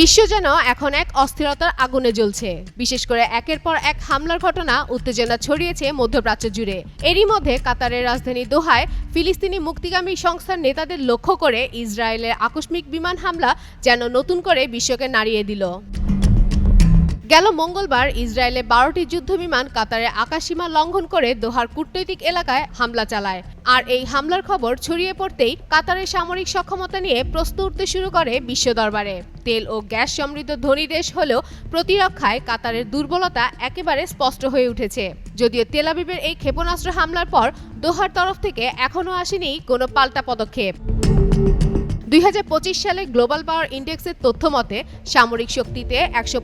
বিশ্ব যেন এখন এক অস্থিরতার আগুনে জ্বলছে। বিশেষ করে একের পর এক হামলার ঘটনা উত্তেজনা ছড়িয়েছে মধ্যপ্রাচ্য জুড়ে। এরই মধ্যে কাতারের রাজধানী দোহায় ফিলিস্তিনি মুক্তিগামী সংস্থার নেতাদের লক্ষ্য করে ইসরায়েলের আকস্মিক বিমান হামলা যেন নতুন করে বিশ্বকে নাড়িয়ে দিল। গেল মঙ্গলবার ইসরায়েলে বারোটি যুদ্ধবিমান কাতারের আকাশসীমা লঙ্ঘন করে দোহার কূটনৈতিক এলাকায় হামলা চালায়। আর এই হামলার খবর ছড়িয়ে পড়তেই কাতারের সামরিক সক্ষমতা নিয়ে প্রশ্ন উঠতে শুরু করে বিশ্ব দরবারে। তেল ও গ্যাস সমৃদ্ধ ধনী দেশ হলেও প্রতিরক্ষায় কাতারের দুর্বলতা একেবারে স্পষ্ট হয়ে উঠেছে। যদিও তেলাবিবের এই ক্ষেপণাস্ত্র হামলার পর দোহার তরফ থেকে এখনও আসেনি কোনো পাল্টা পদক্ষেপ। দুই হাজার পঁচিশ সালে গ্লোবাল পাওয়ার ইন্ডেক্সের তথ্য মতে, সামরিক শক্তিতে একশো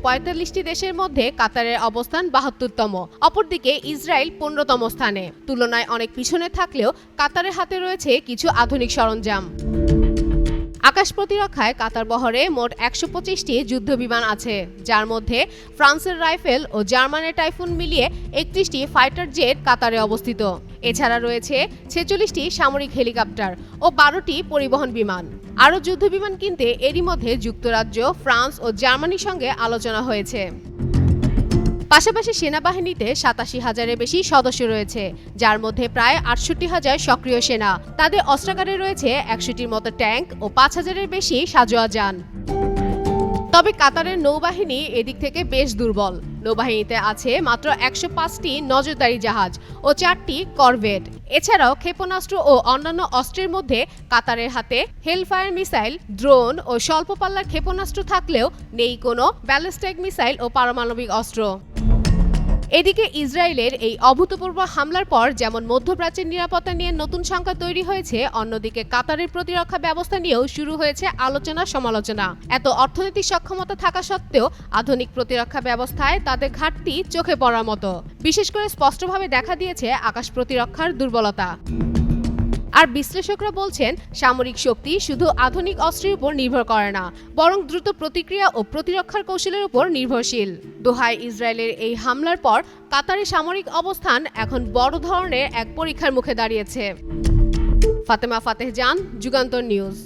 দেশের মধ্যে কাতারের অবস্থান বাহাত্তরতম। অপরদিকে ইসরায়েল পনেরোতম স্থানে। তুলনায় অনেক পিছনে থাকলেও কাতারের হাতে রয়েছে কিছু আধুনিক সরঞ্জাম। আকাশ প্রতিরক্ষায় কাতার বহরে মোট একশো পঁচিশটি যুদ্ধ বিমান আছে, যার মধ্যে ফ্রান্সের রাইফেল ও জার্মানের টাইফুন মিলিয়ে একত্রিশটি ফাইটার জেট কাতারে অবস্থিত। এছাড়া রয়েছে ছেচল্লিশটি সামরিক হেলিকপ্টার ও বারোটি পরিবহন বিমান। আরও যুদ্ধ বিমান কিনতে এরই মধ্যে যুক্তরাজ্য, ফ্রান্স ও জার্মানির সঙ্গে আলোচনা হয়েছে। পাশাপাশি সেনাবাহিনীতে সাতাশি হাজারের বেশি সদস্য রয়েছে, যার মধ্যে প্রায় আটষট্টি হাজার সক্রিয় সেনা। তাদের অস্ত্রাগারে রয়েছে একশোটির মতো ট্যাঙ্ক ও পাঁচ হাজারের বেশি সাজোয়া যান। তবে কাতারের নৌবাহিনী এদিক থেকে বেশ দুর্বল। নৌবাহিনীতে আছে মাত্র একশো পাঁচটি নজরদারি জাহাজ ও চারটি করভেট। এছাড়াও ক্ষেপণাস্ত্র ও অন্যান্য অস্ত্রের মধ্যে কাতারের হাতে হেলফায়ার মিসাইল, ড্রোন ও স্বল্প পাল্লার ক্ষেপণাস্ত্র থাকলেও নেই কোনো ব্যালিস্টিক মিসাইল ও পারমাণবিক অস্ত্র। এদিকে ইসরায়েলের এই অভূতপূর্ব হামলার পর যেমন মধ্যপ্রাচ্যের নিরাপত্তা নিয়ে নতুন সংখ্যা তৈরি হয়েছে, অন্যদিকে কাতারের প্রতিরক্ষা ব্যবস্থা নিয়েও শুরু হয়েছে আলোচনা সমালোচনা। এত অর্থনৈতিক সক্ষমতা থাকা সত্ত্বেও আধুনিক প্রতিরক্ষা ব্যবস্থায় তাদের ঘাটতি চোখে পড়ার মতো। বিশেষ করে স্পষ্টভাবে দেখা দিয়েছে আকাশ প্রতিরক্ষার দুর্বলতা। আর বিশ্লেষকরা বলছেন, সামরিক শক্তি শুধু আধুনিক অস্ত্রের উপর নির্ভর করে না, বরং দ্রুত প্রতিক্রিয়া ও প্রতিরক্ষার কৌশলের উপর নির্ভরশীল। দোহায় ইসরায়েলের এই হামলার পর কাতারের সামরিক অবস্থান এখন বড় ধরনের এক পরীক্ষার মুখে দাঁড়িয়েছে। ফাতেমা ফাতেহ জান, যুগান্তর নিউজ।